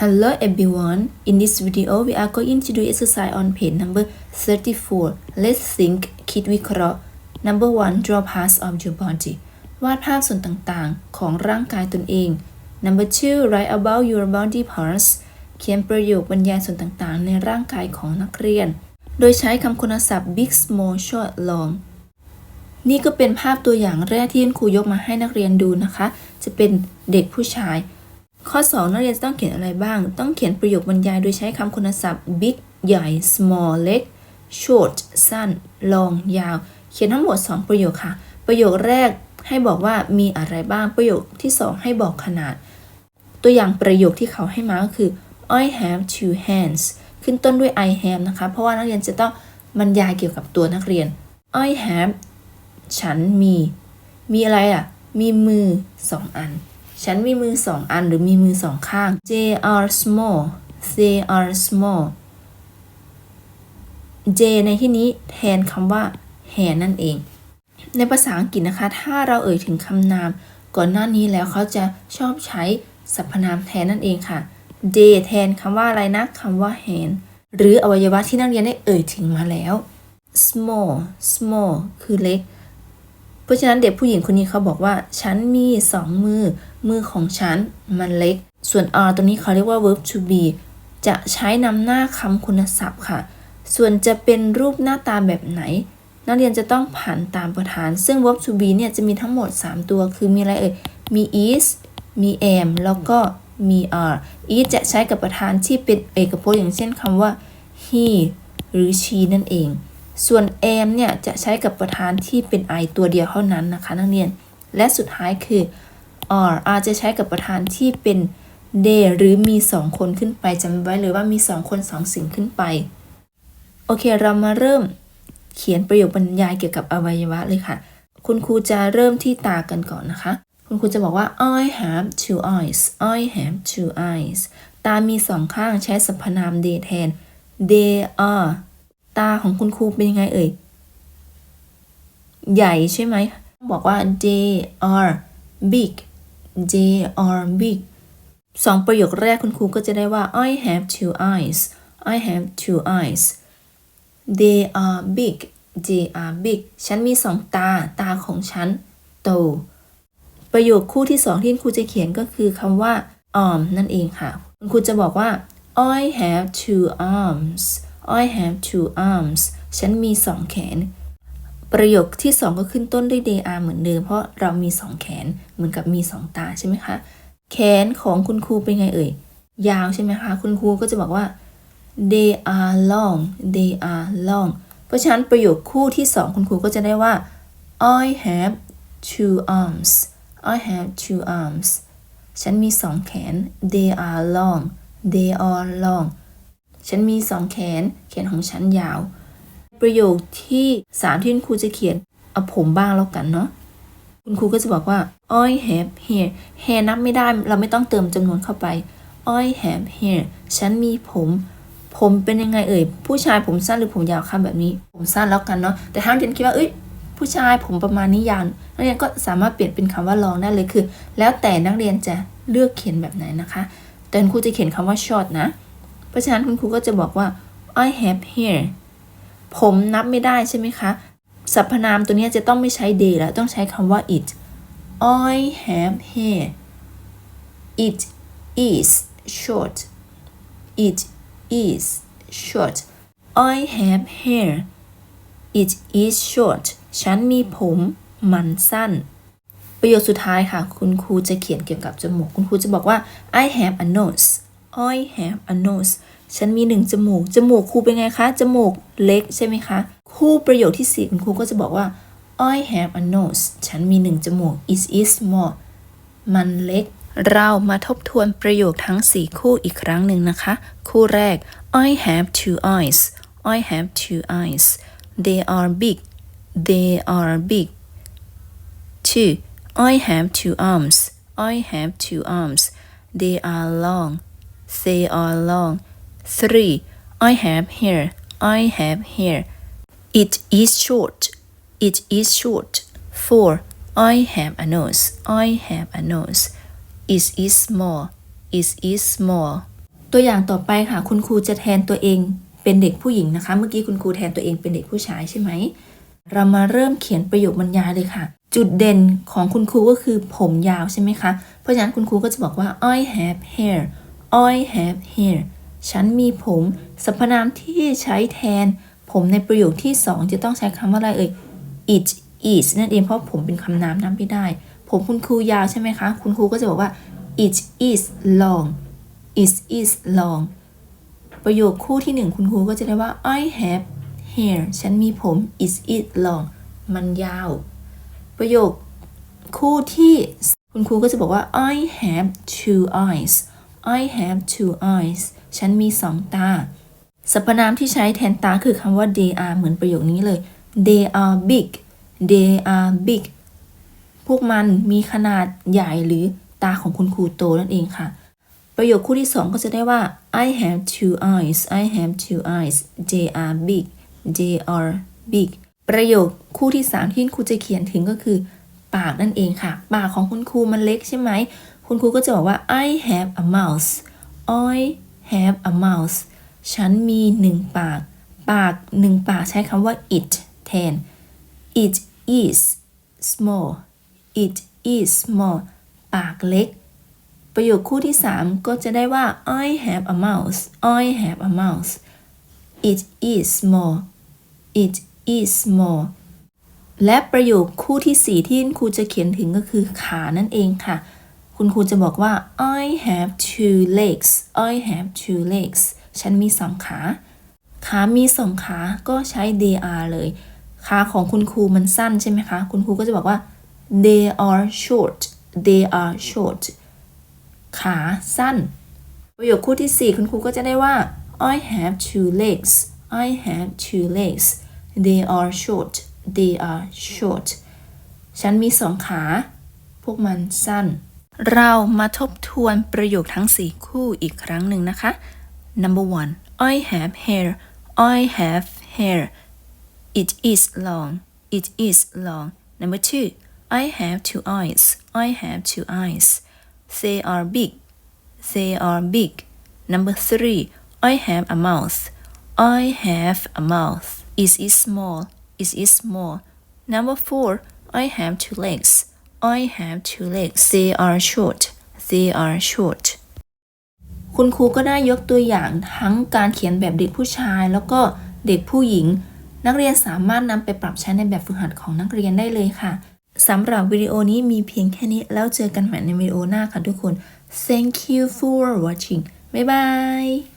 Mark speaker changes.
Speaker 1: Hello everyone. In this video, we are going to do exercise on page number 34. Let's think คิดวิเคราะห์ Number 1 draw parts of your body วาดภาพส่วนต่างๆ ของร่างกายตนเอง Number 2 write about your body parts เขียนประโยคบรรยายส่วนต่างๆ ในร่างกายของนักเรียน โดยใช้คำคุณศัพท์ big small short long นี่ก็เป็นภาพตัวอย่างแรกที่คุณครูยกมาให้นักเรียนดูนะคะ จะเป็นเด็กผู้ชาย ข้อ 2 นักเรียนจะต้องเขียนอะไรบ้าง ต้องเขียนประโยคบรรยายโดยใช้คำคุณศัพท์ big ใหญ่ small เล็ก short สั้น long ยาว เขียนทั้งหมด 2 ประโยคค่ะ ประโยคแรกให้บอกว่ามีอะไรบ้าง ประโยคที่ 2 ให้บอกขนาด ตัวอย่างประโยคที่เขาให้มาก็คือ I have two hands ขึ้นต้นด้วย I have นะคะ เพราะว่านักเรียนจะต้องบรรยายเกี่ยวกับตัวนักเรียน I have ฉันมี มีอะไรอะ มีมือสองอัน ฉันมีมือสองอันหรือมีมือสองข้าง they are small they are small J ในที่นี้แทนคำว่า hand นั่นเอง ในภาษาอังกฤษนะคะ ถ้าเราเอ่ยถึงคำนาม ก่อนหน้านี้แล้วเขาจะชอบใช้สรรพนามแทนนั่นเองค่ะ they แทนคำว่าอะไรนะคำว่า hand หรืออวัยวะที่นักเรียนได้เอ่ยถึงมาแล้ว small small คือเล็ก ราะฉะนั้นเด็กผู้หญิงคนนี้เขาบอกว่า ฉันมีสองมือ มือของฉันมันเล็ก ส่วน r ตัวนี้เขาเรียกว่า verb to be จะใช้นำหน้าคำคุณศัพท์ค่ะ ส่วนจะเป็นรูปหน้าตาแบบไหน นักเรียนจะต้องผ่านตามประธาน ซึ่ง verb to be เนี่ยจะมีทั้งหมด 3 ตัว คือมีอะไรเอ่ย มี is มี am แล้วก็มี are is จะใช้กับประธานที่เป็นเอกพจน์อย่างเช่นคำว่า he หรือ she นั่นเอง ส่วน am เนี่ยจะใช้กับประธานที่เป็น I ตัวเดียวเท่านั้นนะคะนักเรียน และสุดท้ายคือ are are จะใช้กับประธานที่เป็น they หรือมี 2 คนขึ้นไปจำไว้เลยว่ามี 2 คน 2 สิ่งขึ้นไป โอเคเรามาเริ่มเขียนประโยคบรรยายเกี่ยวกับอวัยวะเลยค่ะ คุณครูจะเริ่มที่ตากันก่อนนะคะ คุณครูจะบอกว่า I have two eyes I have two eyes ตามีสองข้างใช้สรรพนาม they แทน they are ตาของคุณครูเป็นยังไงเอ่ย ใหญ่ใช่ไหม บอกว่า they are big they are big สองประโยคแรกคุณครูก็จะได้ว่า I have two eyes I have two eyes they are big they are big ฉันมีสองตา ตาของฉันโต ประโยคคู่ที่สองที่คุณครูจะเขียนก็คือคำว่า arm นั่นเองค่ะ คุณครูจะบอกว่า I have two arms I have two arms ฉันมีสองแขน ประโยคที่สองก็ขึ้นต้นด้วย they are เหมือนเดิม เพราะเรามีสองแขน เหมือนกับมีสองตาใช่ไหมคะ แขนของคุณครูเป็นไงเอ่ย ยาวใช่ไหมคะ คุณครูก็จะบอกว่า they are long they are long เพราะฉะนั้นประโยคคู่ที่สองคุณครูก็จะได้ว่า I have two arms I have two arms ฉันมีสองแขน they are long they are long ฉันมีสองแขน แขนของฉันยาว ประโยคที่สามที่คุณครูจะเขียน เอาผมบ้างแล้วกันเนาะคุณครูก็จะบอกว่า I have hair hair นับไม่ได้เราไม่ต้องเติมจำนวนเข้าไป I have hair ฉันมีผม ผมเป็นยังไงเอ่ย ผู้ชายผมสั้นหรือผมยาวคะแบบนี้ ผมสั้นแล้วกันเนาะแต่ถ้าเรียนคิดว่าเอ้ยผู้ชายผมประมาณนี้ยาวนักเรียนก็สามารถเปลี่ยนเป็นคำว่า long ได้เลยคือ แล้วแต่นักเรียนจะเลือกเขียนแบบไหนนะคะ แต่คุณครูจะเขียนคำว่า short นะ เพราะฉะนั้นคุณครูก็จะบอกว่า I have hair ผมนับไม่ได้ใช่ไหมคะ สรรพนามตัวนี้จะต้องไม่ใช้ they แล้วต้องใช้คำว่า it I have hair it is short it is short I have hair it is short ฉันมีผมมันสั้น ประโยคสุดท้ายค่ะ คุณครูจะเขียนเกี่ยวกับจมูก คุณครูจะบอกว่า I have a nose I have a nose ฉันมีหนึ่งจมูก จมูกครูเป็นไงคะ จมูกเล็กใช่ไหมคะ คู่ประโยคที่สี่คุณครูก็จะบอกว่า I have a nose ฉันมีหนึ่งจมูก it is small มันเล็ก เรามาทบทวนประโยคทั้ง4คู่อีกครั้งหนึ่งนะคะ คู่แรก I have two eyes I have two eyes they are big they are big two I have two arms I have two arms they are long they are long three I have hair I have hair it is short it is short four I have a nose I have a nose it is small it is small ตัวอย่างต่อไปค่ะ คุณครูจะแทนตัวเองเป็นเด็กผู้หญิงนะคะ เมื่อกี้คุณครูแทนตัวเองเป็นเด็กผู้ชายใช่ไหม เรามาเริ่มเขียนประโยคบรรยายเลยค่ะ จุดเด่นของคุณครูก็คือผมยาวใช่ไหมคะ เพราะฉะนั้นคุณครูก็จะบอกว่า I have hair I have hair ฉันมีผม สรรพนามที่ใช้แทน ผมในประโยคที่ 2 จะต้องใช้คำว่าอะไรเอ่ย it is นั่นเองเพราะผมเป็นคำนามนับไม่ได้ ผมคุณครูยาวใช่ไหมคะ คุณครูก็จะบอกว่า it is long it is long ประโยคคู่ที่หนึ่งคุณครูก็จะได้ว่า I have hair ฉันมีผม is it long มันยาว ประโยคคู่ที่ คุณครูก็จะบอกว่า I have two eyes I have two eyes ฉันมีสองตา สรรพนามที่ใช้แทนตาคือคำว่า they are เหมือนประโยคนี้เลย they are big they are big พวกมันมีขนาดใหญ่หรือตาของคุณครูโตนั่นเองค่ะ ประโยคคู่ที่สองก็จะได้ว่า I have two eyes I have two eyes they are big they are big ประโยคคู่ที่สามที่คุณครูจะเขียนถึงก็คือ ปากนั่นเองค่ะ ปากของคุณครูมันเล็กใช่ไหม คุณครูก็จะบอกว่า I have a mouse I have a mouse ฉันมีหนึ่งปาก ปากหนึ่งปากใช้คำว่า it แทน it is small it is small ปากเล็ก ประโยคคู่ที่ 3 ก็จะได้ว่า I have a mouse I have a mouse it is small it is small และประโยคคู่ที่ 4 ที่คุณครูจะเขียนถึงก็คือขานั่นเองค่ะ คุณครูจะบอกว่า I have two legs I have two legs ฉันมีสองขา ขามีสองขาก็ใช้ they are เลย ขาของคุณครูมันสั้นใช่ไหมคะ คุณครูก็จะบอกว่า they are short they are short ขาสั้น ประโยคคู่ที่ 4 คุณครูก็จะได้ว่า I have two legs I have two legs they are short they are short ฉันมีสองขา พวกมันสั้น เรามาทบทวนประโยคทั้ง 4 คู่อีกครั้งหนึ่งนะคะ number one I have hair I have hair it is long it is long number two I have two eyes I have two eyes they are big they are big number three I have a mouth I have a mouth is it small is it small number four I have two legs I have two legs they are short they are short คุณครูก็ได้ยกตัวอย่างทั้งการเขียนแบบเด็กผู้ชาย แล้วก็เด็กผู้หญิง นักเรียนสามารถนำไปปรับใช้ในแบบฝึกหัดของนักเรียนได้เลยค่ะสำหรับวิดีโอนี้มีเพียงแค่นี้ แล้วเจอกันใหม่ในวิดีโอหน้าค่ะทุกคน thank you for watching บ๊ายบาย